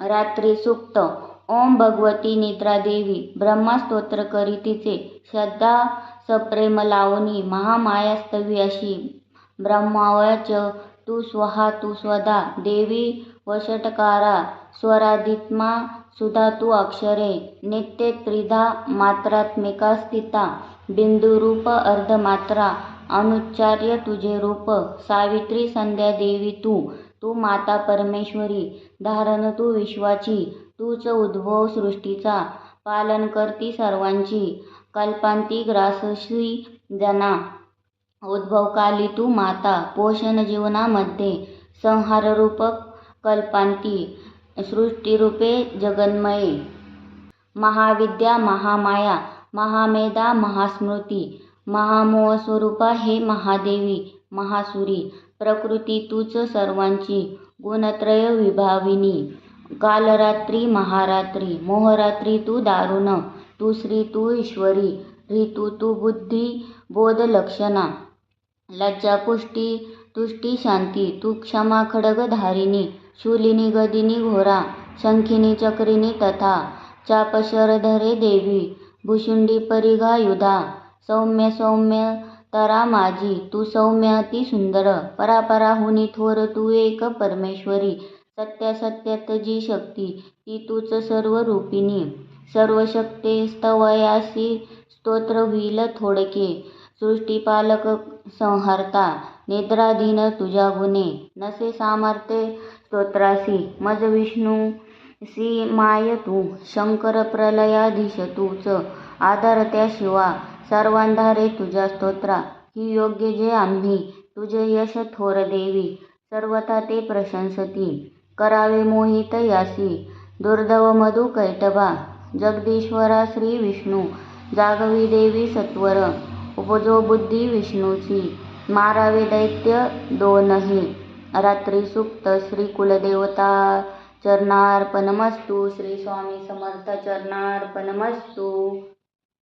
रात्री सुक्त ओम भगवती निद्रा देवी. ब्रह्मस्तोत्र करी तिचे. श्रद्धा सप्रेम लावणी. महामायास्तवी अशी. ब्रह्मावच तू स्वहा तू स्वदा देवी वषटकारा स्वराधित्मा सुधा तू अक्षरे. नित्य त्रिधा मात्रात्मिका स्थिता. बिंदुरूप अर्धमात्रा. अनुच्चार्य तुझे रूप. सावित्री संध्या देवी तू. तू माता परमेश्वरी धारण तू विश्वाची तूच उद्भव सृष्टीचा पालन करती सर्वांची कल्पांती ग्रासशी जना उद्भवकाली तू माता पोषण जीवनामध्ये संहाररूप कल्पांती सृष्टीरूपे जगन्मये. महाविद्या महामाया महामेधा महास्मृती महामोहस्वरूपा हे महादेवी महासुरी प्रकृती तूच सर्वांची गुणत्रय विभाविनी. कालरात्री महारात्री मोहरात्री तू दारुण तू श्री तू ईश्वरी ऋतू तू बुद्धी बोध लक्षणा. लज्जा पुष्टी तुष्टी शांती तू क्षमा खड्गधारिणी शूलिनी गदिनी घोरा शंखिनी चक्रिणी तथा. चापशरधरे देवी भुशुंडी परिघायुधा सौम्य सौम्य तरा माझी तू सौम्य अति सुंदर. परापराहुनी थोर तू एक परमेश्वरी. सत्यासत्यात जी शक्ती ती तूच सर्व रूपिणी सर्व शक्ते स्तवयासी स्तोत्र होईल थोडके. सृष्टीपालक संहारता नेत्राधीन तुझ्या गुणे. नसे सामर्थ्य स्तोत्रासी मज विष्णू सी माय तू. शंकर प्रलयाधीश तूच. आधार त्या शिवा. सर्वांधारे तुझ्या स्तोत्रा. ही योग्य जे आम्ही तुझे यश थोर देवी. सर्वथा ते प्रशंसती. करावे मोहित यासी. दुर्दव मधु कैटबा जगदीश्वरा श्री विष्णू. जागवी देवी सत्वर. उपजो बुद्धी विष्णूची. मारावे दैत्य दोनही. रात्री सुप्त श्री कुलदेवता. चरणार्पणमस्तु. श्री स्वामी समर्थ चरणार्पणमस्तु.